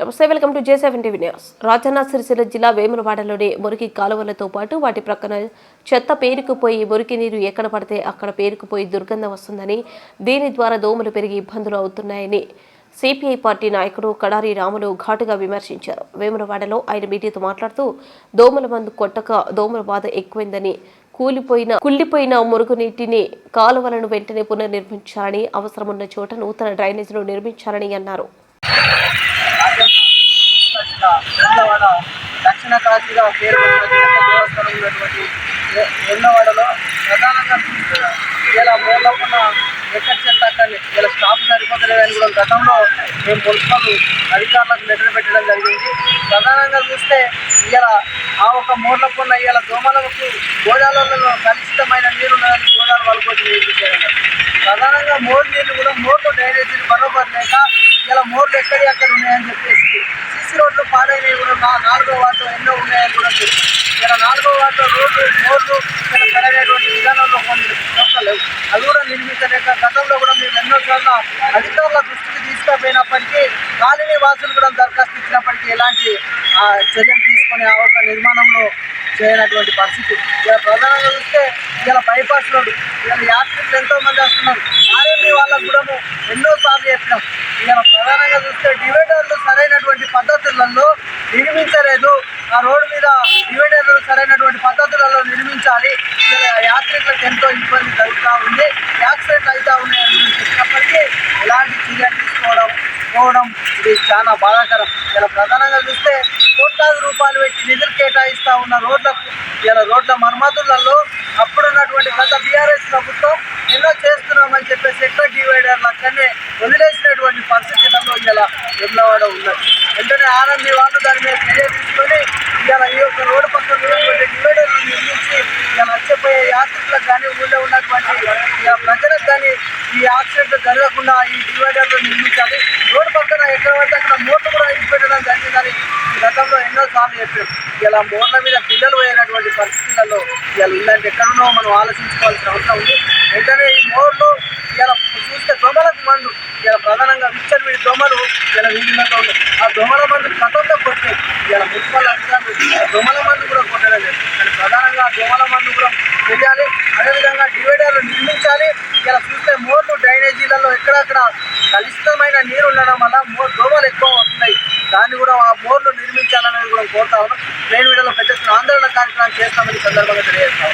నమస్తే welcome to J seven TV news. Rajanna Sircilla జిల్లా వేములవాడలోని మురికి కాలువలతో పాటు వాటి ప్రక్కన చెత్త పేరుకుపోయి మురికి నీరు ఎక్కడ పడితే అక్కడ పేరుకుపోయి దుర్గంధం వస్తుందని దీని ద్వారా దోమలు పెరిగి ఇబ్బందులు అవుతున్నాయని సిపిఐ పార్టీ నాయకుడు కడారి రాములు ఘాటుగా విమర్శించారు. వేములవాడలో ఆయన మీడియాతో మాట్లాడుతూ దోమల మందు కొట్టక దోమల బాధ ఎక్కువైందని కూలిపోయిన కుళ్ళిపోయిన మురుగునీటిని కాలువలను వెంటనే పునర్నిర్మించాలని అవసరమున్న చోట నూతన డ్రైనేజీలు నిర్మించాలని అన్నారు. దక్షిణ కాశీగా పేరు పొందిన దేవస్థానం ఉన్నటువంటి ప్రధానంగా చూస్తే ఇలా మూలకున్న ఎక్కడ చెత్త అక్కడ ఇలా స్టాఫ్ సరిపోతలేదని కూడా గతంలో మేము మున్సిపల్ అధికారులకు లెటర్ పెట్టడం జరిగింది. ప్రధానంగా చూస్తే ఇలా ఆ ఒక మూలకున్న ఇలా దోమలకు గోదాలలో కలుషితమైన నీరు ఉన్నదని గోదావరి వాళ్ళకి నీరు ప్రధానంగా మోర్ నీళ్ళు కూడా మోర్లు డ్రైనేజీలు బరోబర్ లేక ఇలా మోర్లు ఎక్కడి అక్కడ ఉన్నాయని చెప్పేసి సిసి రోడ్లు పాడైనవి కూడా నాలుగో వార్డులో ఎన్నో ఉన్నాయని కూడా తెలుసు. ఇలా నాలుగో వార్డులో రోడ్లు మోర్లు ఇలా సరైనటువంటి విధానంలో కొన్ని చోట్ల లేవు. అవి కూడా నిర్మించలేక గతంలో కూడా మేము ఎన్నో చోట్ల పోయినప్పటికీ దృష్టికి కాలనీ వాసులు కూడా దరఖాస్తు ఇచ్చినప్పటికీ ఎలాంటి ఆ, చర్యలు తీసుకునే ఆ ఒక నిర్మాణంలో చేయనటువంటి పరిస్థితి. ఇలా ప్రధానంగా చూస్తే ఇలా బైపాస్ రోడ్డు ఇలా యాత్రికులు ఎంతో మంది వస్తున్నారు. ఆర్ఎండి వాళ్ళకు కూడా ఎన్నో సార్లు చెప్పినాం. ఇలా ప్రధానంగా చూస్తే డివైడర్లు సరైనటువంటి పద్ధతులలో నిర్మించలేదు. ఆ రోడ్డు మీద డివైడర్లు సరైనటువంటి పద్ధతులలో నిర్మించాలి. ఇలా యాత్రికులకు ఎంతో ఇబ్బంది కలుగుతూ ఉంది. యాక్సిడెంట్ అవుతూ ఉన్నాయని చెప్పినప్పటికీ ఎలాంటి చర్యలు పోవడం ఇది చాలా బాధాకరం. ఇలా ప్రధానంగా చూస్తే కోట్లాది రూపాయలు పెట్టి నిధులు కేటాయిస్తూ ఉన్న రోడ్లకు ఇలా రోడ్ల మర్మతులలో అప్పుడున్నటువంటి గత బీఆర్ఎస్ ప్రభుత్వం ఎన్నో చేస్తున్నామని చెప్పేసి ఎక్కడ డివైడర్లు అక్కడనే వదిలేసినటువంటి పరిస్థితులలో ఇలా వెమ్లవాడ ఉన్నది. వెంటనే ఆనంది వాళ్ళు దాని మీద చర్య తీసుకొని ఇలా ఈ యొక్క రోడ్డు పక్కన ఉన్నటువంటి డివైడర్లు నిర్మించి ఇలా నచ్చపోయే యాత్రికులకు కానీ ఊళ్ళో ఉన్నటువంటి ఇలా ఈ యాక్సిడెంట్ జరగకుండా ఈ డివైడర్లు నిర్మించాలి. రోడ్డు పక్కన ఎక్కడ పడితే అక్కడ మోట్లు కూడా వేసి పెట్టడం జరిగిందని గతంలో ఎన్నో సార్లు చెప్పారు. ఇలా మోర్ల మీద పిల్లలు పోయినటువంటి పరిస్థితులలో ఇలా ఇలాంటి ఎక్కడున్నో మనం ఆలోచించుకోవాల్సిన అవసరం ఉంది. వెంటనే ఈ మోర్లు ఇలా చూస్తే దొంగలకు మందు ఇలా ప్రధానంగా విచ్చలు వీడి దొమ్మలు ఇలా వీధిలో ఆ దొమ్మల మందు గతంలో కొట్టే ఇలా మున్సిపల్ అధికారులు ఆ దొమ్మల మందు కూడా కొట్టడం లేదు కానీ ప్రధానంగా ఆ దొమ్మల మందు కూడా చేయాలి అదేవిధంగా డివైడర్లు నిర్మించాలి ఇలా చూస్తే మోర్లు డ్రైనేజీలలో ఎక్కడక్కడ కలుషితమైన నీరు ఉండడం వల్ల మోర్ దోమలు ఎక్కువ వస్తున్నాయి. దాన్ని కూడా ఆ మోర్లు నిర్మించాలనేది కూడా కోరుతా ఉన్నాం. నేను వీడియోలో పెద్ద ఆందోళన కార్యక్రమం చేస్తామని సందర్భంగా తెలియజేస్తా